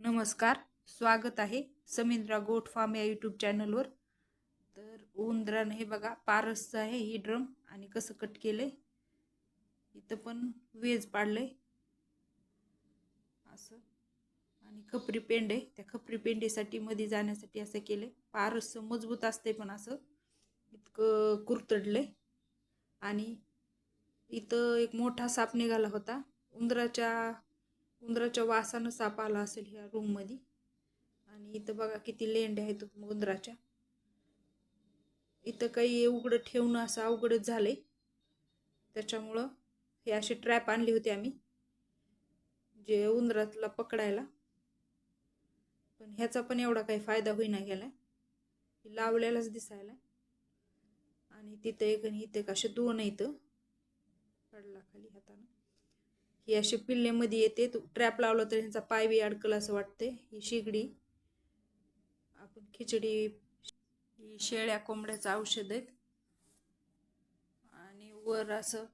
नमस्कार स्वागत आहे समिंद्रा गोट फार्म या यूट्यूब चॅनलवर तर उंदरानं हे बघा पारसचं आहे ही ड्रम आणि कसं कट केलं आहे इथं पण वेज पाडलंय. असं. आणि खपरी पेंड आहे. त्या खपरी पेंडेसाठी मध्ये जाण्यासाठी असं केलं आहे पारसचं मजबूत असते पण असं. इतकं कुरतडलंय. आणि इथं एक मोठा साप निघाला होता. उंदराच्या उंदराच्या वासानं साप आला असेल ह्या रूममध्ये आणि इथं बघा किती लेंड्या आहेत उंदराच्या. इथं काही उघडं ठेवणं असं अवघडच झालंय. त्याच्यामुळं हे असे ट्रॅप आणली होती आम्ही जे उंदरातला पकडायला. पण ह्याचा पण एवढा काही फायदा होईना गेलाय लावलेलाच दिसायला. आणि तिथं एक आणि इथं एक असे दोन इथं पडला खाली हातानं. ही अशी पिल्लेमध्ये येते ट्रॅप लावलं तर ह्यांचा पाय बी अडकल असं वाटते ही शेगडी. आपण खिचडी ही शेळ्या कोंबड्याचं औषध आहेत. आणि वर असं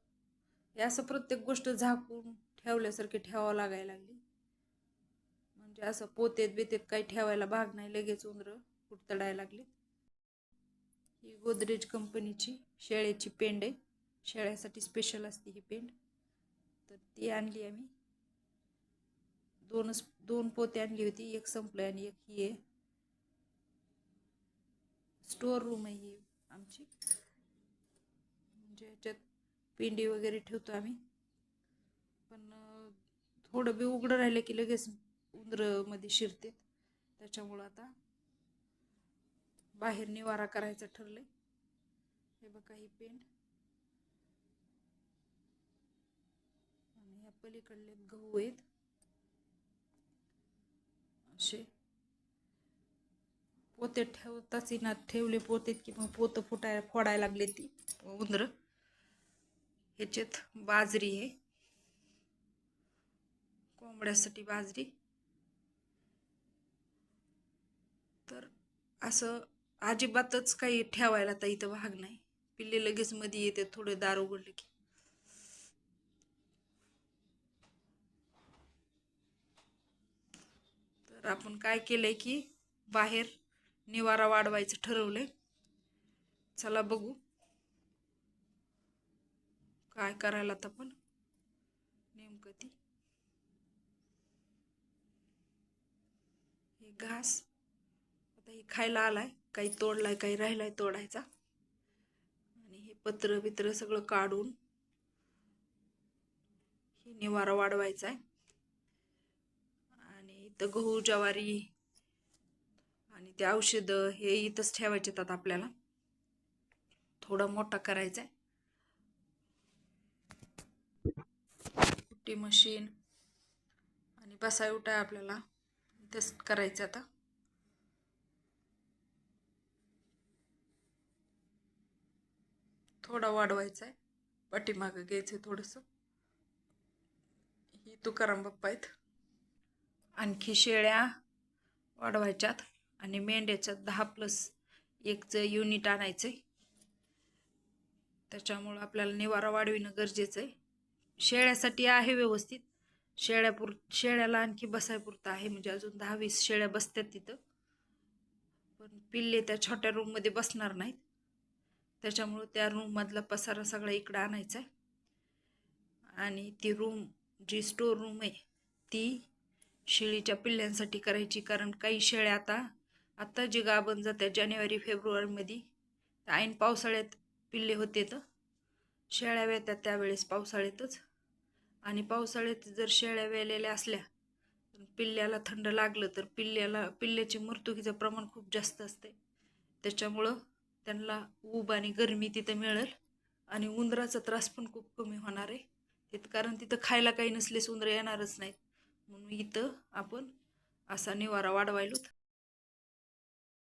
हे असं प्रत्येक गोष्ट झाकून ठेवल्यासारखी ठेवावं लागायला लागली. म्हणजे असं पोतेत बितेत काही ठेवायला भाग नाही लगेच उंदरं कुठतडायला लागली ही गोदरेज कंपनीची शेळ्याची पेंड आहे. शेळ्यासाठी स्पेशल असते ही पेंड. तर ती आणली आम्ही. दोनच दोन पोते आणली होती एक संपलं आणि एक ही आहे. स्टोअर रूम आहे ही आमची. म्हणजे ह्याच्यात पेंडी वगैरे ठेवतो आम्ही. पण थोडं बी उघडं राहिलं की लगेच उंदरमध्ये शिरते. त्याच्यामुळं आता बाहेर निवारा करायचं ठरलं हे बघा ही पेंट आणि ह्या पलीकडले गहू आहेत. असे. पोते ठेवताच ना ठेवले पोतेत की मग पोतं फुटाय फोडायला लागले ती. उंदर. ह्याच्यात बाजरी आहे. कोंबड्यासाठी बाजरी. तर असं अजिबातच काही ठेवायला तर इथं भाग नाही. पिल्ले लगेच मध्ये येते थोडे दार उघडले की. तर आपण काय केलंय की बाहेर निवारा वाढवायचं ठरवलंय. चला बघू. काय करायला तर पण नेमकं ती. हे घास आता हे खायला आलाय. काही तोडलाय काही राहिलाय तोडायचा. आणि हे पत्र बित्र सगळं काढून हे निवारा वाढवायचा आहे. तर इथं गहू ज्वारी आणि ते औषधं हे इथंच ठेवायचे आहेत आपल्याला. थोडा मोठा करायचा आहे कुट्टी मशीन आणि बसाय उठाय आपल्याला. इथंच करायचं आता. थोडा वाढवायचा आहे पाठीमागं घ्यायचं आहे थोडंसं. ही तुकाराम बाप्पा आहेत. आणखी शेळ्या वाढवायच्यात आणि मेंढ्याच्यात दहा प्लस एकचं युनिट आणायचं आहे त्याच्यामुळं आपल्याला निवारा वाढविणं गरजेचं आहे. शेळ्यासाठी आहे व्यवस्थित. शेळ्यापुर शेळ्याला आणखी बसायपुरतं आहे. म्हणजे अजून दहा वीस शेळ्या बसतात तिथं. पण पिल्ले त्या छोट्या रूममध्ये बसणार नाहीत. त्याच्यामुळं त्या रूममधला पसारा सगळा इकडं आणायचा आहे आणि ती रूम जी स्टोर रूम आहे ती शेळीच्या पिल्ल्यांसाठी करायची कारण काही शेळ्या आता आत्ता जी गाभण जातात जानेवारी फेब्रुवारीमध्ये ऐन पावसाळ्यात पिल्ले होते तर शेळ्या वेतात त्यावेळेस पावसाळ्यातच. आणि पावसाळ्यात जर शेळ्या वेलेल्या असल्या तर पिल्ल्याला थंड लागलं तर पिल्ल्याला पिल्ल्याचे मृत्यूकीचं प्रमाण खूप जास्त असते. त्याच्यामुळं त्यांना ऊब आणि गरमी तिथं मिळेल आणि उंदराचा त्रास पण खूप कमी होणार आहे. कारण तिथं खायला काही नसलेच उंदरं येणारच नाहीत. इथं आपण असा निवारा वाढवायलो